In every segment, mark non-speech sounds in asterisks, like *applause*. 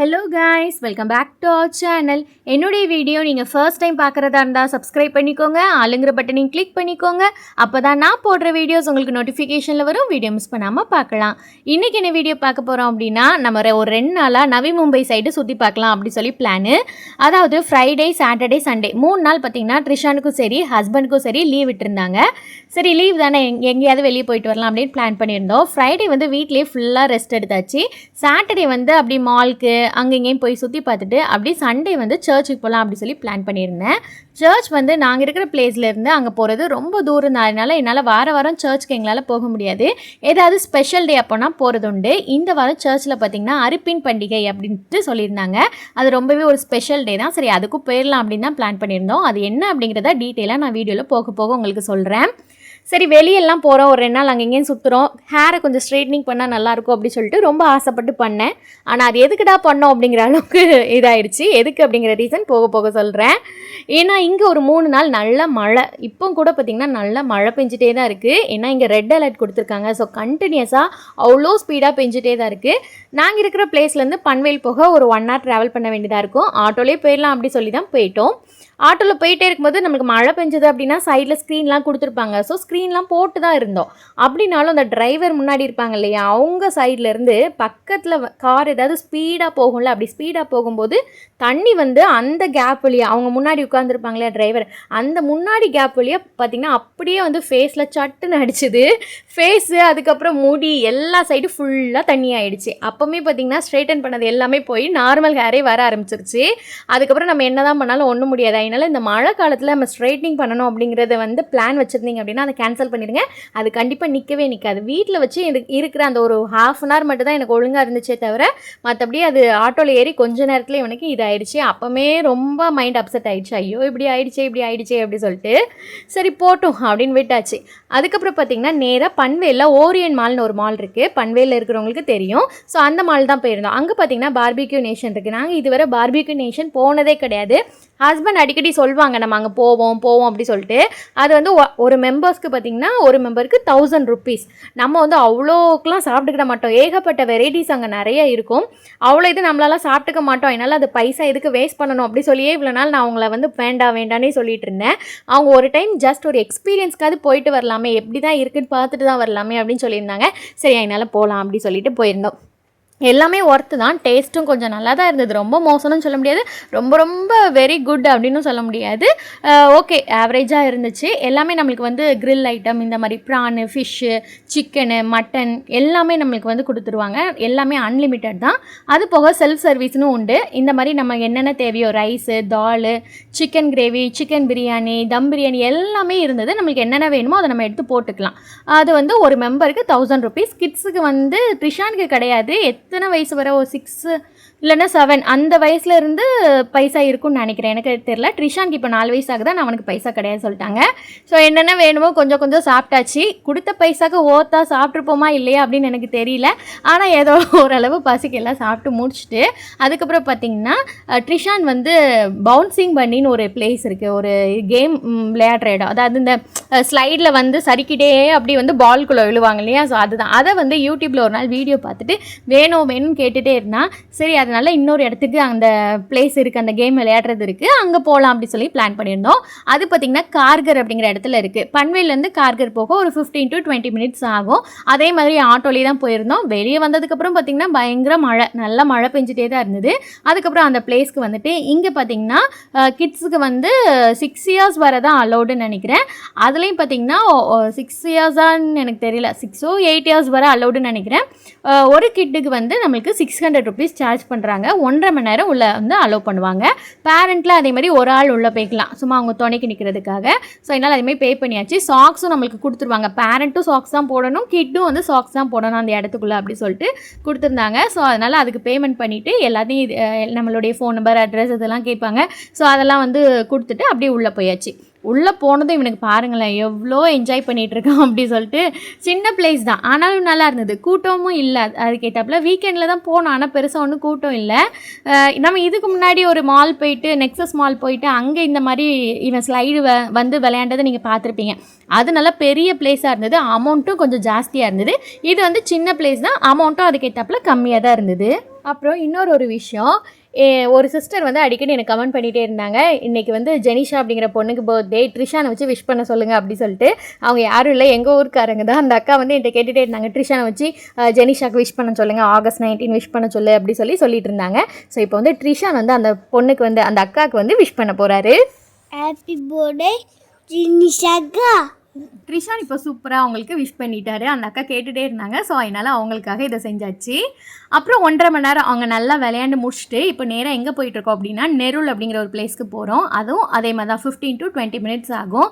Hello guys welcome back to our channel என்னுடைய video நீங்கள் first time பார்க்குறதா இருந்தால் சப்ஸ்கிரைப் பண்ணிக்கோங்க. ஆளுங்கிற பட்டனையும் கிளிக் பண்ணிக்கோங்க. அப்போ தான் நான் போடுற வீடியோஸ் உங்களுக்கு நோட்டிஃபிகேஷனில் வரும். வீடியோ மிஸ் பண்ணாமல் பார்க்கலாம். இன்றைக்கி என்ன வீடியோ பார்க்க போகிறோம் அப்படின்னா நம்ம ஒரு ரெண்டு நாளாக நவி மும்பை சைடு சுற்றி பார்க்கலாம் அப்படி சொல்லி பிளானு அதாவது ஃப்ரைடே சாட்டர்டே சண்டே மூணு நாள் பார்த்தீங்கன்னா ட்ரிஷானுக்கும் சரி ஹஸ்பண்டுக்கும் சரி லீவ் விட்டுருந்தாங்க. சரி லீவ் தானே எங் எங்கேயாவது வெளியே போயிட்டு வரலாம் அப்படின்னு பிளான் பண்ணியிருந்தோம். ஃப்ரைடே வந்து வீட்லேயே ஃபுல்லாக ரெஸ்ட் எடுத்தாச்சு. சாட்டர்டே வந்து அப்படி மால்க்கு அங்கே இங்கேயும் போய் சுற்றி பார்த்துட்டு அப்படியே சண்டே வந்து சர்ச்சுக்கு போகலாம் அப்படி சொல்லி பிளான் பண்ணியிருந்தேன். சர்ச் வந்து நாங்கள் இருக்கிற பிளேஸ்லேருந்து அங்கே போகிறது ரொம்ப தூரம் தான். என்னால் வார வாரம் சர்ச்சுக்கு எங்களால் போக முடியாது. ஏதாவது ஸ்பெஷல் டே அப்போனா போகிறது உண்டு. இந்த வாரம் சர்ச்சில் பார்த்தீங்கன்னா அரிப்பின் பண்டிகை அப்படின்ட்டு சொல்லியிருந்தாங்க. அது ரொம்பவே ஒரு ஸ்பெஷல் டே தான். சரி அதுக்கும் போயிடலாம் அப்படின்னு தான் பிளான் பண்ணியிருந்தோம். அது என்ன அப்படிங்கிறத டீட்டெயிலாக நான் வீடியோவில் போக போக உங்களுக்கு சொல்கிறேன் சரி வெளியெல்லாம் போகிறோம் ஒரு ரெண்டு நாள் அங்கே இங்கேயும் சுற்றுறோம் ஹேரை கொஞ்சம் ஸ்ட்ரைட்னிங் பண்ணால் நல்லாயிருக்கும் அப்படின்னு சொல்லிட்டு ரொம்ப ஆசைப்பட்டு பண்ணேன். ஆனால் அது எதுக்குடா பண்ணோம் அப்படிங்கிற அளவுக்கு *laughs* இதாயிடுச்சு. எதுக்கு அப்படிங்கிற ரீசன் போக போக சொல்கிறேன் ஏன்னா இங்கே ஒரு மூணு நாள் நல்ல மழை. இப்போ கூட பார்த்திங்கன்னா நல்ல மழை பெஞ்சிட்டே தான் இருக்குது ஏன்னா இங்கே ரெட் அலர்ட் கொடுத்துருக்காங்க. ஸோ கண்டினியூஸாக அவ்வளோ ஸ்பீடாக பெஞ்சிட்டே தான் இருக்குது நாங்கள் இருக்கிற பிளேஸ்லேருந்து பன்வேல் போக ஒரு ஒன் ஹவர் ட்ராவல் பண்ண வேண்டியதாக இருக்கும். ஆட்டோலேயே போயிடலாம் அப்படி சொல்லி தான் போயிட்டோம். ஆட்டோவில் போயிட்டே இருக்கும்போது நமக்கு மழை பெஞ்சது அப்படின்னா சைடில் ஸ்க்ரீன்லாம் கொடுத்துருப்பாங்க. ஸோ ஸ்க்ரீன்லாம் போட்டு தான் இருந்தோம். அப்படின்னாலும் அந்த டிரைவர் முன்னாடி இருப்பாங்க இல்லையா அவங்க சைட்லேருந்து பக்கத்தில் கார் ஏதாவது ஸ்பீடாக போகும்ல அப்படி ஸ்பீடாக போகும்போது தண்ணி வந்து அந்த கேப் வழியாக அவங்க முன்னாடி உட்காந்துருப்பாங்க இல்லையா டிரைவர் அந்த முன்னாடி கேப் வழியாக பார்த்தீங்கன்னா அப்படியே வந்து ஃபேஸில் சட்டுன்னு அடிச்சுது. ஃபேஸு அதுக்கப்புறம் முடி எல்லா சைடும் ஃபுல்லாக தண்ணி ஆயிடுச்சு. அப்போவுமே பார்த்தீங்கன்னா ஸ்ட்ரைட்டன் பண்ணது எல்லாமே போய் நார்மல் ஹேரே வர ஆரம்பிச்சிருச்சு. அதுக்கப்புறம் நம்ம என்ன தான் பண்ணாலும் ஒன்றும் முடியாது. அதனால இந்த மழை காலத்தில் நம்ம ஸ்ட்ரைட்னிங் பண்ணணும் அப்படிங்கிறத வந்து பிளான் வச்சுருந்தீங்க அப்படின்னா அதை கேன்சல் பண்ணிடுங்க. அது கண்டிப்பாக நிற்கவே நிற்காது வீட்டில் வச்சு எனக்கு இருக்கிற அந்த ஒரு ஹாஃப் அன் ஹவர் மட்டும் தான் எனக்கு ஒழுங்காக இருந்துச்சே தவிர மற்றபடி அது ஆட்டோவில் ஏறி கொஞ்ச நேரத்தில் இவனுக்கு இதாயிடுச்சு. அப்போமே ரொம்ப மைண்ட் அப்செட் ஆயிடுச்சு. ஐயோ இப்படி ஆயிடுச்சு இப்படி ஆயிடுச்சு அப்படி சொல்லிட்டு. சரி போட்டும் அப்படின்னு விட்டாச்சு. அதுக்கப்புறம் பார்த்தீங்கன்னா நேராக பன்வேலில் ஓரியன் மால்னு ஒரு மால் இருக்குது பன்வேலில் இருக்கிறவங்களுக்கு தெரியும். ஸோ அந்த மால் தான் போயிருந்தோம். அங்கே பார்த்தீங்கன்னா பார்பிக்யூ நேஷன் இருக்குது நாங்கள் இதுவரை பார்பிக்யூ நேஷன் போனதே கிடையாது. ஹஸ்பண்ட் அடிக்கடி சொல்லுவாங்க நம்ம அங்கே போவோம் போவோம் அப்படி சொல்லிட்டு. அது வந்து ஒ- ஒரு மெம்பர்ஸ்க்கு பார்த்தீங்கன்னா ஒரு மெம்பருக்கு தௌசண்ட் ருபீஸ் நம்ம வந்து அவ்வளோக்கெலாம் சாப்பிட்டுக்கிட மாட்டோம். ஏகப்பட்ட வெரைட்டிஸ் அங்கே நிறைய இருக்கும். அவ்வளோ இது நம்மளால சாப்பிட்டுக்க மாட்டோம். என்னால் அது பைசா எதுக்கு வேஸ்ட் பண்ணணும்? அப்படி சொல்லியே இவ்வளோ நாள் நான் அவங்கள வந்து வேண்டாம் வேண்டானே சொல்லிட்டு இருந்தேன். அவங்க ஒரு டைம் ஜஸ்ட் ஒரு எக்ஸ்பீரியன்ஸ்க்காவது போயிட்டு வரலாமே. எப்படி தான் இருக்குன்னு பார்த்துட்டு தான் வரலாமே அப்படின்னு சொல்லியிருந்தாங்க. சரி என்னால் போகலாம் அப்படி சொல்லிட்டு போயிருந்தோம். எல்லாமே ஒர்த்து தான். டேஸ்ட்டும் கொஞ்சம் நல்லா தான் இருந்தது. ரொம்ப மோசம்னு சொல்ல முடியாது. ரொம்ப ரொம்ப வெரி குட் அப்படின்னு சொல்ல முடியாது. ஓகே ஆவரேஜாக இருந்துச்சு. எல்லாமே நம்மளுக்கு வந்து க்ரில் ஐட்டம் இந்த மாதிரி ப்ரானு ஃபிஷ்ஷு சிக்கனு மட்டன் எல்லாமே நம்மளுக்கு வந்து கொடுத்துருவாங்க. எல்லாமே அன்லிமிட்டட் தான். அது போக செல்ஃப் சர்வீஸ்னு உண்டு. இந்த மாதிரி நம்ம என்னென்ன தேவையோ rice dal chicken gravy chicken biryani dum biryani எல்லாமே இருந்தது. நம்மளுக்கு என்னென்ன வேணுமோ அதை நம்ம எடுத்து போட்டுக்கலாம். அது வந்து ஒரு மெம்பருக்கு தௌசண்ட் ருபீஸ் கிட்ஸுக்கு வந்து ட்ரிஷானுக்கு கிடையாது. எத்தனை வயசு வர? ஒரு சிக்ஸு இல்லைன்னா செவன் அந்த வயசுல இருந்து பைசா இருக்கும்னு நினைக்கிறேன். எனக்கு தெரியல. ட்ரிஷான்க்கு இப்போ நாலு வயசு ஆகுதா. நான் அவனுக்கு பைசா கிடையாது சொல்லிட்டாங்க. ஸோ என்னென்ன வேணுமோ கொஞ்சம் கொஞ்சம் சாப்பிட்டாச்சு. கொடுத்த பைசாக்கு ஓத்தா சாப்பிட்ருப்போமா இல்லையா அப்படின்னு எனக்கு தெரியல. ஆனால் ஏதோ ஓரளவு பசிக்கு எல்லாம் சாப்பிட்டு முடிச்சுட்டு அதுக்கப்புறம் பார்த்தீங்கன்னா ட்ரிஷான் வந்து பவுன்சிங் பண்ணின்னு ஒரு பிளேஸ் இருக்குது ஒரு கேம் விளையாடுற இடம். அதாவது இந்த ஸ்லைடில் வந்து சறுக்கிட்டே அப்படி வந்து பால்குள்ளே விழுவாங்க இல்லையா? ஸோ அதுதான். அதை வந்து யூடியூப்பில் ஒரு நாள் வீடியோ பார்த்துட்டு வேணும் வேணும்னு கேட்டுகிட்டே இருந்தால் சரி அது அதனால் இன்னொரு இடத்துக்கு அந்த பிளேஸ் இருக்குது அந்த கேம் விளையாடுறது இருக்குது அங்கே போகலாம் அப்படி சொல்லி பிளான் பண்ணியிருந்தோம். அது பார்த்திங்கன்னா கார்கர் அப்படிங்கிற இடத்துல இருக்குது பன்வேலேருந்து கார்கர் போக ஒரு ஃபிஃப்டீன் டு டுவெண்ட்டி மினிட்ஸ் ஆகும். அதே மாதிரி ஆட்டோலேயே தான் போயிருந்தோம். வெளியே வந்ததுக்கப்புறம் பார்த்திங்கன்னா பயங்கர மழை. நல்ல மழை பெஞ்சிட்டே தான் இருந்தது. அதுக்கப்புறம் அந்த பிளேஸ்க்கு வந்துட்டு இங்கே பார்த்தீங்கன்னா கிட்ஸுக்கு வந்து சிக்ஸ் இயர்ஸ் வர தான் அலௌடுன்னு நினைக்கிறேன். அதுலேயும் பார்த்தீங்கன்னா சிக்ஸ் இயர்ஸான்னு எனக்கு தெரியல. சிக்ஸோ எயிட் இயர்ஸ் வர அலௌடுன்னு நினைக்கிறேன். ஒரு கிட்டுக்கு வந்து நம்மளுக்கு சிக்ஸ் ஹண்ட்ரட் ருபீஸ் சார்ஜ் பண்ணுறாங்க ஒன்றரை மணி நேரம் உள்ளே வந்து அலோவ் பண்ணுவாங்க. பேரண்ட்டில் அதே மாதிரி ஒரு ஆள் உள்ளே போய்க்கலாம். சும்மா அவங்க துணைக்கு நிற்கிறதுக்காக ஸோ என்னால் அதேமாதிரி பே பண்ணியாச்சு. சாக்ஸும் நம்மளுக்கு கொடுத்துருவாங்க. பேரண்ட்டும் சாக்ஸ் தான் போடணும். கிட்டும் வந்து சாக்ஸ் தான் போடணும் அந்த இடத்துக்குள்ளே அப்படி சொல்லிட்டு கொடுத்துருந்தாங்க. ஸோ அதனால் அதுக்கு பேமெண்ட் பண்ணிவிட்டு எல்லாத்தையும் இது, நம்மளுடைய ஃபோன் நம்பர் அட்ரஸ் இதெல்லாம் கேட்பாங்க. ஸோ அதெல்லாம் வந்து கொடுத்துட்டு அப்படியே உள்ளே போயாச்சு. உள்ளே போனதும் இவனுக்கு பாருங்களேன் எவ்வளோ என்ஜாய் பண்ணிகிட்ருக்கான் அப்படி சொல்லிட்டு சின்ன பிளேஸ் தான். ஆனாலும் நல்லா இருந்தது. கூட்டமும் இல்லை. அதுக்கேற்றாப்புல வீக்கெண்டில் தான் போனோம். ஆனால் பெருசாக ஒன்றும் கூட்டம் இல்லை. நம்ம இதுக்கு முன்னாடி ஒரு மால் போயிட்டு நெக்ஸஸ் மால் போயிட்டு அங்கே இந்த மாதிரி இவன் ஸ்லைடு வ வந்து விளையாண்டதை நீங்கள் பார்த்துருப்பீங்க. அது நல்லா பெரிய பிளேஸாக இருந்தது. அமௌண்ட்டும் கொஞ்சம் ஜாஸ்தியாக இருந்தது. இது வந்து சின்ன பிளேஸ் தான். அமௌண்ட்டும் அதுக்கேற்றாப்புல கம்மியாக தான் இருந்தது. அப்புறம் இன்னொரு ஒரு விஷயம். ஒரு சிஸ்டர் வந்து அடிக்கடி எனக்கு கமெண்ட் பண்ணிகிட்டே இருந்தாங்க. இன்றைக்கி வந்து ஜெனிஷா அப்படிங்கிற பொண்ணுக்கு பர்த்டே ட்ரிஷானை வச்சு விஷ் பண்ண சொல்லுங்கள் அப்படி சொல்லிட்டு. அவங்க யாரும் இல்லை எங்கள் ஊருக்காரங்க தான். அந்த அக்கா வந்து என்கிட்ட கேட்டுகிட்டே இருந்தாங்க. ட்ரிஷானை வச்சு ஜெனிஷாக்கு விஷ் பண்ண சொல்லுங்கள் ஆகஸ்ட் நைன்டீன் விஷ் பண்ண சொல்லு அப்படி சொல்லி சொல்லிட்டு இருந்தாங்க. ஸோ இப்போ வந்து ட்ரிஷான் வந்து அந்த பொண்ணுக்கு வந்து அந்த அக்காவுக்கு வந்து விஷ் பண்ண போகிறாரு ஹாப்பி பர்த்டே ஜெனிஷாக்கா. ட்ரிஷான் இப்போ சூப்பராக அவங்களுக்கு விஷ் பண்ணிட்டாரு. அந்த அக்கா கேட்டுகிட்டே இருந்தாங்க. ஸோ அதனால் அவங்களுக்காக இதை செஞ்சாச்சு. அப்புறம் ஒன்றரை மணி நேரம் அவங்க நல்லா விளையாண்டு முடிச்சுட்டு இப்போ நேராக எங்கே போயிட்டுருக்கோம் அப்படின்னா நெருள் அப்படிங்கிற ஒரு பிளேஸ்க்கு போகிறோம் அதுவும் அதே மாதிரி தான் ஃபிஃப்டீன் டு டுவெண்ட்டி மினிட்ஸ் ஆகும்.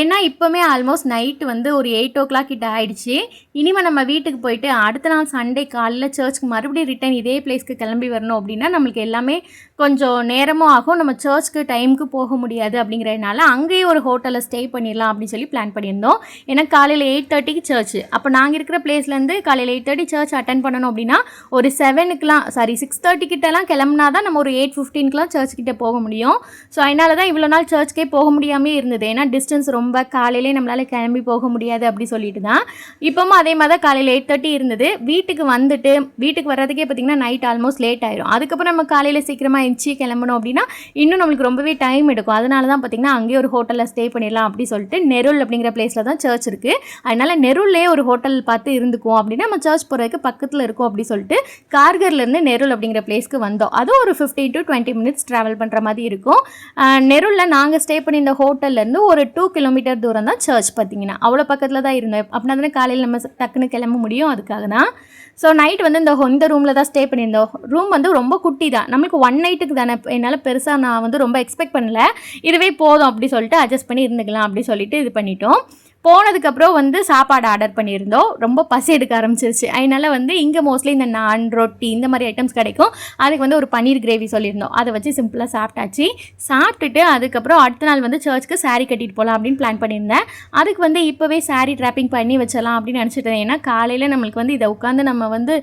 ஏன்னா இப்போமே ஆல்மோஸ்ட் நைட்டு வந்து ஒரு எயிட் ஓ கிளாக் கிட்ட ஆயிடுச்சு. இனிமேல் நம்ம வீட்டுக்கு போயிட்டு அடுத்த நாள் சண்டே காலையில் சர்ச்சுக்கு மறுபடியும் ரிட்டர்ன் இதே பிளேஸ்க்கு கிளம்பி வரணும் அப்படின்னா நம்மளுக்கு எல்லாமே கொஞ்சம் நேரமும் ஆகும். நம்ம சர்ச்சுக்கு டைமுக்கு போக முடியாது அப்படிங்கிறதுனால அங்கேயே ஒரு ஹோட்டலில் ஸ்டே பண்ணிடலாம் அப்படின்னு சொல்லி பிளான் பண்ணியிருந்தோம். ஏன்னா காலையில் எயிட் தேர்ட்டிக்கு சர்ச் அப்போ நாங்கள் இருக்கிற பிளேஸ்லேருந்து காலையில் எயிட் தேர்ட்டி சர்ச் அட்டன் பண்ணணும் அப்படின்னா ஒரு செவனுக்குலாம் சாரி சிக்ஸ் தேர்ட்டி கிட்டலாம் கிளம்புனா தான் நம்ம ஒரு எயிட் ஃபிஃப்டீன்க்குலாம் சர்ச் கிட்டே போக முடியும். ஸோ அதனால தான் இவ்வளோ நாள் சர்ச்சுக்கே போக முடியாமே இருந்தது. ஏன்னா டிஸ்டன்ஸ் ரொம்ப காலையிலே நம்மளால் கிளம்பி போக முடியாது அப்படி சொல்லிட்டு தான். இப்போவும் அதே மாதிரி தான் காலையில் எயிட் தேர்ட்டி இருந்தது. வீட்டுக்கு வந்துட்டு வீட்டுக்கு வர்றதுக்கே பார்த்திங்கன்னா நைட் ஆல்மோஸ்ட் லேட் ஆயிரும். அதுக்கப்புறம் நம்ம காலையில் சீக்கிரமாக ஆயிடுச்சு கிளம்பணும் அப்படின்னா இன்னும் நம்மளுக்கு ரொம்பவே டைம் எடுக்கும். அதனால தான் பார்த்திங்கன்னா அங்கேயே ஒரு ஹோட்டலில் ஸ்டே பண்ணிடலாம் அப்படி சொல்லிட்டு நெருள் அப்படிங்கிற பிளேஸில் தான் சர்ச் இருக்குது அதனால நெருள்லேயே ஒரு ஹோட்டல் பார்த்து இருந்துக்குவோம் அப்படின்னா நம்ம சர்ச் போகிறதுக்கு பக்கத்தில் இருக்கும் அப்படி சொல்லிட்டு கார்கர்லேருந்து நெருள் அப்படிங்கிற பிளேஸ்க்கு வந்தோம். அதுவும் ஒரு fifteen to twenty minutes travel பண்ணுற மாதிரி இருக்கும். ஆஹ் நெருளில் நாங்கள் ஸ்டே பண்ணியிருந்த ஹோட்டல்லேருந்து ஒரு டூ கிலோமீட்டர் தூரம் தான் சர்ச் பார்த்தீங்கன்னா அவ்வளோ பக்கத்தில் தான் இருந்தோம். அப்படின்னா தானே காலையில் நம்ம டக்குன்னு கிளம்ப முடியும் அதுக்காக தான் ஸோ நைட் வந்து இந்த இந்த ரூமில் தான் ஸ்டே பண்ணியிருந்தோம். ரூம் வந்து ரொம்ப குட்டி தான் நம்மளுக்கு ஒன் நைட்டுக்கு தானே என்னால் பெருசாக நான் வந்து ரொம்ப எக்ஸ்பெக்ட் பண்ணல. இதுவே போதும் அப்படி சொல்லிட்டு அட்ஜஸ்ட் பண்ணி இருந்துக்கலாம் அப்படி சொல்லிட்டு இது பண்ணிட்டோம். போனதுக்கப்புறம் வந்து சாப்பாடு ஆர்டர் பண்ணியிருந்தோம். ரொம்ப பசி எடுக்க ஆரம்பிச்சிருச்சு. அதனால வந்து இங்கே மோஸ்ட்லி இந்த நான் ரொட்டி இந்த மாதிரி ஐட்டம்ஸ் கிடைக்கும். அதுக்கு வந்து ஒரு பன்னீர் கிரேவி சொல்லியிருந்தோம். அதை வச்சு சிம்பிளாக சாப்பிட்டாச்சு. சாப்பிட்டுட்டு அதுக்கப்புறம் அடுத்த நாள் வந்து சர்ச்சுக்கு saree கட்டிட்டு போகலாம் அப்படின்னு பிளான் பண்ணியிருந்தேன். அதுக்கு வந்து இப்போவே saree ட்ராப்பிங் பண்ணி வச்சலாம் அப்படின்னு நினச்சிட்டு இருந்தேன். ஏன்னா காலையில் நம்மளுக்கு வந்து இதை உட்காந்து நம்ம வந்து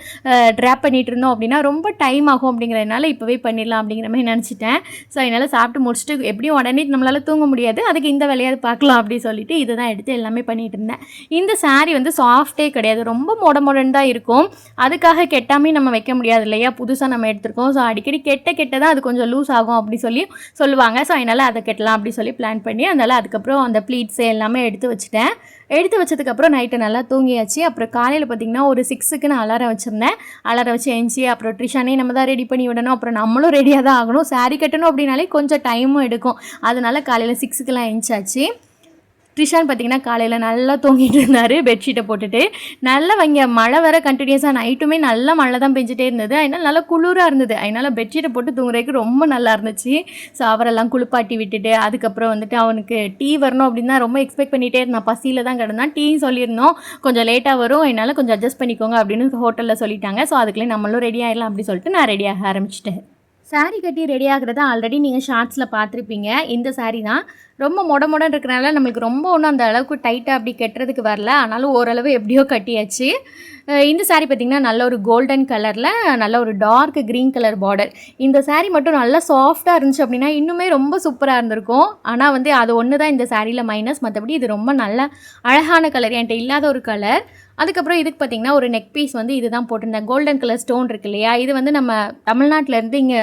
ட்ராப் பண்ணிட்டு இருந்தோம் அப்படின்னா ரொம்ப டைம் ஆகும் அப்படிங்கிறதுனால இப்போவே பண்ணிடலாம் அப்படிங்கிற மாதிரி நினச்சிட்டேன். ஸோ அதனால் சாப்பிட்டு முடிச்சுட்டு எப்படியும் உடனே நம்மளால் தூங்க முடியாது. அதுக்கு இந்த வேலையாவது பார்க்கலாம் அப்படின்னு சொல்லிட்டு இதை தான் எடுத்து எல்லாமே எல்லாமே பண்ணிகிட்டு இருந்தேன். இந்த சாரீ வந்து சாஃப்டே கிடையாது. ரொம்ப மொட மொடன்னு தான் இருக்கும். அதுக்காக கெட்டாமே நம்ம வைக்க முடியாது இல்லையா? புதுசாக நம்ம எடுத்திருக்கோம். ஸோ அடிக்கடி கெட்ட கெட்ட தான் அது கொஞ்சம் லூஸ் ஆகும் அப்படி சொல்லி சொல்லுவாங்க. ஸோ அதனால் அதை கெட்டலாம் அப்படி சொல்லி பிளான் பண்ணி அதனால் அதுக்கப்புறம் அந்த ப்ளீட்ஸு எல்லாமே எடுத்து வச்சுட்டேன். எடுத்து வச்சதுக்கப்புறம் நைட்டு நல்லா தூங்கியாச்சு. அப்புறம் காலையில் பார்த்தீங்கன்னா ஒரு சிக்ஸுக்கு நான் அலாரம் வச்சுருந்தேன். அலாரம் வச்சு எழுந்துச்சி அப்புறம் ட்ரிஷானே நம்ம தான் ரெடி பண்ணி விடணும். அப்புறம் நம்மளும் ரெடியாக தான் ஆகணும். Saree கட்டணும் அப்படின்னாலே கொஞ்சம் டைமும் எடுக்கும். அதனால காலையில் சிக்ஸுக்கெலாம் எழுந்தாச்சு த்ரிஷான் பார்த்தீங்கன்னா காலையில் நல்லா தூங்கிட்டு இருந்தார் பெட்ஷீட்டை போட்டுட்டு. நல்லா வைங்க மழை வர கண்டினியூஸாக நைட்டுமே நல்லா மழை தான் பெஞ்சிட்டே இருந்தது. அதனால் நல்லா குளிராக இருந்தது. அதனால் பெட்ஷீட்டை போட்டு தூங்குறதுக்கு ரொம்ப நல்லா இருந்துச்சு. ஸோ அவரெல்லாம் குளிப்பாட்டி விட்டுட்டு அதுக்கப்புறம் வந்துட்டு அவனுக்கு டீ வரணும் அப்படின்னு தான் ரொம்ப எக்ஸ்பெக்ட் பண்ணிகிட்டே இருந்தான். பசியில் தான் கிடந்தான். டீ சொல்லியிருந்தோம். கொஞ்சம் லேட்டாக வரும். என்னால் கொஞ்சம் அட்ஜஸ்ட் பண்ணிக்கோங்க அப்படின்னு ஹோட்டலில் சொல்லிட்டாங்க. ஸோ அதுக்குள்ளே நம்மளும் ரெடி ஆகிடலாம் அப்படி சொல்லிட்டு நான் ரெடியாக ஆரம்பிச்சிட்டேன். சாரீ கட்டி ரெடி ஆகிறத ஆல்ரெடி நீங்கள் ஷார்ட்ஸில் பார்த்துருப்பீங்க. இந்த சாரீ தான். ரொம்ப மொட இருக்கிறனால நம்மளுக்கு ரொம்ப ஒன்றும் அந்த அளவுக்கு டைட்டாக அப்படி கட்டுறதுக்கு வரல. ஆனாலும் ஓரளவு எப்படியோ கட்டியாச்சு. இந்த சாரீ பார்த்திங்கன்னா நல்ல ஒரு கோல்டன் கலரில் நல்ல ஒரு டார்க் க்ரீன் கலர் பார்டர் இந்த சாரீ மட்டும் நல்லா சாஃப்டாக இருந்துச்சு அப்படின்னா இன்னுமே ரொம்ப சூப்பராக இருந்திருக்கும். ஆனால் வந்து அது ஒன்று தான் இந்த சாரியில் மைனஸ் மற்றபடி இது ரொம்ப நல்ல அழகான கலர் என்கிட்ட இல்லாத ஒரு கலர் அதுக்கப்புறம் இதுக்கு பார்த்தீங்கன்னா ஒரு நெக் பீஸ் வந்து இதுதான் போட்டிருந்தேன். கோல்டன் கலர் ஸ்டோன் இருக்கு இல்லையா? இது வந்து நம்ம தமிழ்நாட்டிலேருந்து இங்கே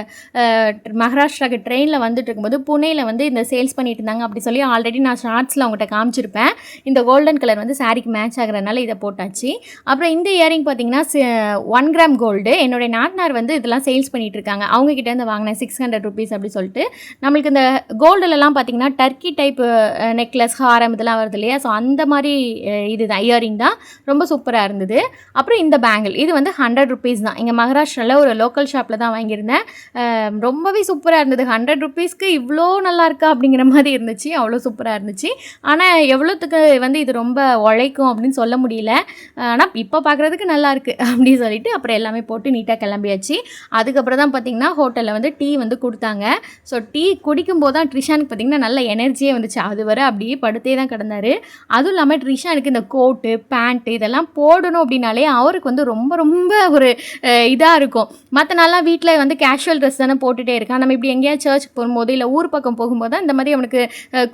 மகாராஷ்டிராவுக்கு ட்ரெயினில் வந்துட்டு இருக்கும்போது புனேயில் வந்து இந்த சேல்ஸ் பண்ணிட்டு இருந்தாங்க அப்படி சொல்லி ஆல்ரெடி நான் ஷார்ட்ஸில் அவங்ககிட்ட காமிச்சிருப்பேன். இந்த கோல்டன் கலர் வந்து சாரிக்கு மேட்ச் ஆகிறதுனால இதை போட்டாச்சு. அப்புறம் இந்த இயரிங் பார்த்தீங்கன்னா ஒன் கிராம் கோல்டு என்னுடைய நாட்னார் வந்து இதெல்லாம் சேல்ஸ் பண்ணிகிட்டு இருக்காங்க. அவங்க இருந்து வாங்கினேன். சிக்ஸ் ஹண்ட்ரட் ருபீஸ் அப்படி சொல்லிட்டு. நம்மளுக்கு இந்த கோல்டுலலாம் பார்த்தீங்கன்னா டர்க்கி டைப் நெக்லஸ் ஹாரம் இதெல்லாம் வருது இல்லையா? ஸோ அந்த மாதிரி இது தான் இயரிங் தான். ரொம்ப சூப்பராக இருந்தது. அப்புறம் இந்த பேங்கிள் இது வந்து ஹண்ட்ரட் ருபீஸ் தான். இங்கே மகாராஷ்டிராவில் ஒரு லோக்கல் ஷாப்பில் தான் வாங்கியிருந்தேன். ரொம்பவே சூப்பராக இருந்தது. ஹண்ட்ரட் ருபீஸ்க்கு இவ்வளோ நல்லா இருக்கா அப்படிங்கிற மாதிரி இருந்துச்சு. அவ்வளோ சூப்பராக இருந்துச்சு. ஆனால் எவ்வளோத்துக்கு வந்து இது ரொம்ப உழைக்கும் அப்படின்னு சொல்ல முடியல. ஆனால் இப்போ பார்க்குறதுக்கு நல்லாயிருக்கு *laughs* அப்படின்னு சொல்லிட்டு அப்புறம் எல்லாமே போட்டு நீட்டாக கிளம்பியாச்சு. அதுக்கப்புறம் தான் பார்த்திங்கன்னா ஹோட்டலில் வந்து டீ வந்து கொடுத்தாங்க. ஸோ டீ குடிக்கும்போது தான் ட்ரிஷானுக்கு பார்த்திங்கன்னா நல்ல எனர்ஜியே வந்துச்சு. அது வரை அப்படியே படுத்தே தான் கிடந்தார். அதுவும் இல்லாமல் ட்ரிஷானுக்கு இந்த கோட்டு பேண்ட்டு இதெல்லாம் போடணும் அப்படின்னாலே அவருக்கு வந்து ரொம்ப ரொம்ப ஒரு இதாக இருக்கும். மற்ற நாளாக வீட்டில் வந்து கேஷுவல் ட்ரெஸ் தானே போட்டுகிட்டே இருக்கான் நம்ம இப்படி எங்கேயாவது சர்ச்சுக்கு போகும்போது இல்லை ஊர் பக்கம் போகும்போது தான் இந்த மாதிரி அவனுக்கு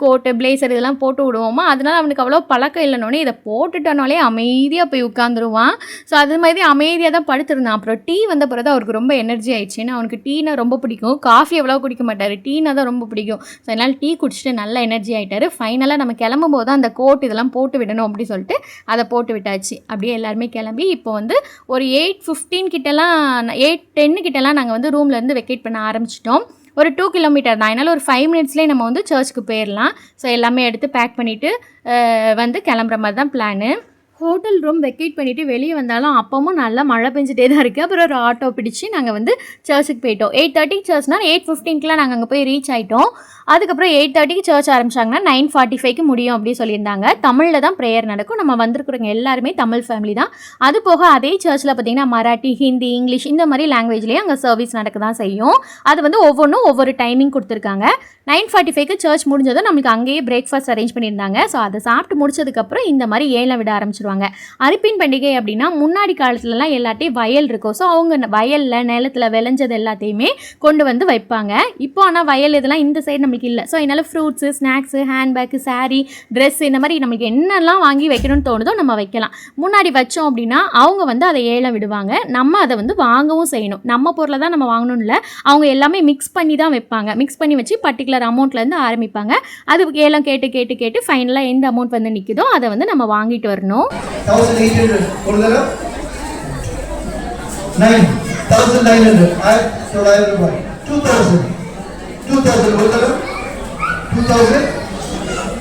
கோட்டு பிளேசர் இதெல்லாம் போட்டு விடுவோமா? அதனால அவனுக்கு அவ்வளோ பழக்கம் இல்லைனோடனே இதை போட்டுட்டனாலே அமைதியாக போய் உட்காந்துருவான் தான் ஸோ அது மாதிரி அமைதியாக தான் படுத்திருந்தான். அப்புறம் டீ வந்த பிறகு அவருக்கு ரொம்ப எனர்ஜி ஆயிடுச்சு. ஏன்னா அவனுக்கு டீனா ரொம்ப பிடிக்கும். காஃபி எவ்வளோ குடிக்க மாட்டார். டீனா தான் ரொம்ப பிடிக்கும். ஸோ அதனால் டீ குடிச்சிட்டு நல்லா எனர்ஜி ஆகிட்டாரு ஃபைனலாக நம்ம கிளம்பும் போது அந்த கோட் இதெல்லாம் போட்டு விடணும் அப்படின்னு சொல்லிட்டு அதை போட்டு விட்டாச்சு. அப்படியே எல்லாருமே கிளம்பி இப்போ வந்து ஒரு எயிட் ஃபிஃப்டீன் கிட்டலாம் எயிட் டென்னு கிட்டலாம் நாங்கள் வந்து ரூம்லேருந்து வெக்கேட் பண்ண ஆரம்பிச்சிட்டோம். ஒரு டூ கிலோமீட்டர் தான். அதனால் ஒரு ஃபைவ் மினிட்ஸ்லேயே நம்ம வந்து சர்ச்சுக்கு போயிடலாம் ஸோ எல்லாமே எடுத்து பேக் பண்ணிவிட்டு வந்து கிளம்புற மாதிரி தான் பிளானு ஹோட்டல் ரூம் வெக்கேட் பண்ணிவிட்டு வெளியே வந்தாலும் அப்பவும் நல்லா மழை பெஞ்சிட்டே தான் இருக்குது அப்புறம் ஒரு ஆட்டோ பிடிச்சி நாங்கள் வந்து சர்ச்சுக்கு போயிட்டோம். எயிட் தேர்ட்டிக்கு சர்ச்னால் எயிட் ஃபிஃப்டீன்க்குலாம் நாங்கள் அங்கே போய் ரீச் ஆகிட்டோம் அதுக்கப்புறம் எயிட் தேர்ட்டிக்கு சர்ச் ஆரம்பிச்சாங்கன்னா நைன் ஃபார்ட்டி ஃபைவ்க்கு முடியும் அப்படின்னு சொல்லியிருந்தாங்க. தமிழில் தான் ப்ரேயர் நடக்கும். நம்ம வந்திருக்கிறவங்க எல்லாருமே தமிழ் ஃபேமிலி தான். அது போக அதே சர்ச்சில் பார்த்தீங்கன்னா மராட்டி ஹிந்தி இங்கிலீஷ் இந்த மாதிரி லாங்குவேஜ்லேயே அங்கே சர்வீஸ் நடக்க தான் செய்யும். அது வந்து ஒவ்வொன்றும் ஒவ்வொரு டைமிங் கொடுத்துருக்காங்க. நைன் ஃபார்ட்டி ஃபைவ்க்கு சர்ச் முடிஞ்சதும் நம்மளுக்கு அங்கேயே பிரேக்ஃபாஸ்ட் அரேஞ்ச் பண்ணியிருந்தாங்க. ஸோ அதை சாப்பிட்டு முடிச்சதுக்கப்புறம் இந்த மாதிரி ஏழை விட ஆரம்பிச்சிருவாங்க. அரிப்பின் பண்டிகை அப்படின்னா முன்னாடி காலத்துலலாம் எல்லாத்தையும் வயல் இருக்கும். ஸோ அவங்க வயலில் நிலத்தில் விளைஞ்சது எல்லாத்தையுமே கொண்டு வந்து வைப்பாங்க. இப்போ ஆனால் வயல் இதெல்லாம் இந்த சைடு நம்ம நம்மளுக்கு இல்லை. ஸோ என்னால் fruits snacks handbag sari dress இந்த மாதிரி நமக்கு என்னெல்லாம் வாங்கி வைக்கணும்னு தோணுதோ நம்ம வைக்கலாம். முன்னாடி வச்சோம் அப்படின்னா அவங்க வந்து அதை ஏலம் விடுவாங்க. நம்ம அதை வந்து வாங்கவும் செய்யணும். நம்ம பொருளை தான் நம்ம வாங்கணும் இல்லை. அவங்க எல்லாமே மிக்ஸ் பண்ணி தான் வைப்பாங்க. மிக்ஸ் பண்ணி வச்சு பர்டிகுலர் அமௌண்ட்லேருந்து ஆரம்பிப்பாங்க. அது ஏலம் கேட்டு கேட்டு கேட்டு ஃபைனலாக எந்த அமௌண்ட் வந்து நிற்குதோ அதை வந்து நம்ம வாங்கிட்டு வரணும். தொள்ளாயிரம் ரூபாய். டூ தௌசண்ட் 2000 বলতে 2000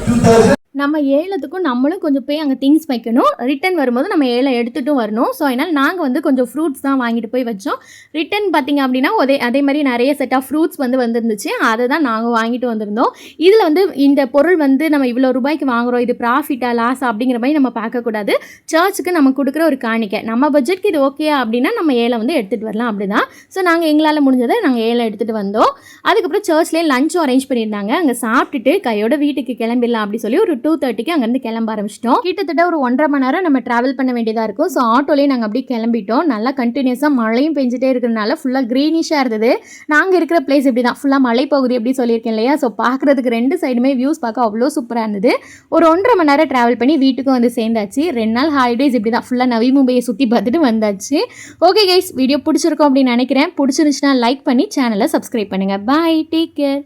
2000 நம்ம ஏலத்துக்கும் நம்மளும் கொஞ்சம் போய் அங்கே திங்ஸ் வைக்கணும். ரிட்டன் வரும்போது நம்ம ஏலம் எடுத்துகிட்டும் வரணும். ஸோ அதனால் நாங்கள் வந்து கொஞ்சம் ஃப்ரூட்ஸ் தான் வாங்கிட்டு போய் வச்சோம். ரிட்டன் பார்த்திங்க அப்படின்னா அதே அதே மாதிரி நிறைய செட் ஆஃப் ஃப்ரூட்ஸ் வந்து வந்துருந்துச்சு. அதை தான் நாங்கள் வாங்கிட்டு வந்திருந்தோம். இதில் வந்து இந்த பொருள் வந்து நம்ம இவ்வளோ ரூபாய்க்கு வாங்குறோம். இது ப்ராஃபிட்டா லாஸ் அப்படிங்கிற மாதிரி நம்ம பார்க்கக்கூடாது சர்ச்சுக்கு நம்ம கொடுக்குற ஒரு காணிக்கை. நம்ம பட்ஜெட்க்கு இது ஓகே அப்படின்னா நம்ம ஏழை வந்து எடுத்துகிட்டு வரலாம் அப்படி தான் ஸோ நாங்கள் எங்களால் முடிஞ்சதை நாங்கள் ஏழை எடுத்துகிட்டு வந்தோம். அதுக்கப்புறம் சர்ச்லேயே லஞ்சும் அரேஞ்ச் பண்ணியிருந்தாங்க. அங்கே சாப்பிட்டுட்டு கையோட வீட்டுக்கு கிளம்பிடலாம் அப்படி சொல்லி ஒரு டூ தேர்ட்டிக்கு அங்கேருந்து கிளம்ப ஆரம்பிச்சிட்டோம். கிட்டத்தட்ட ஒரு ஒன்றரை மணி நேரம் நம்ம ட்ராவல் பண்ண வேண்டியதாக இருக்கும். ஸோ ஆட்டோலேயே நாங்கள் அப்படியே கிளம்பிட்டோம். நல்லா கண்டினியூஸாக மழையும் பெஞ்சிட்டே இருக்கிறதுனால ஃபுல்லாக க்ரீனிஷாக இருந்தது. நாங்கள் இருக்கிற பிளேஸ் இப்படி தான் ஃபுல்லாக மலை பகுதி சொல்லியிருக்கேன் இல்லையா? ஸோ பார்க்குறதுக்கு ரெண்டு சைடுமே வியூஸ் பார்க்க அவ்வளோ சூப்பராக இருந்தது. ஒரு ஒன்றரை மணி நேரம் ட்ராவல் பண்ணி வீட்டுக்கும் வந்து சேர்ந்தாச்சு. ரெண்டு நாள் ஹாலிடேஸ் இப்படி தான் ஃபுல்லாக நவி மும்பையை சுற்றி பார்த்துட்டு வந்தாச்சு. ஓகே கைஸ் வீடியோ பிடிச்சிருக்கோம் அப்படின்னு நினைக்கிறேன். பிடிச்சிருந்துச்சுன்னா லைக் பண்ணி சேனலை சப்ஸ்கிரைப் பண்ணுங்கள் பாய் டேக் கேர்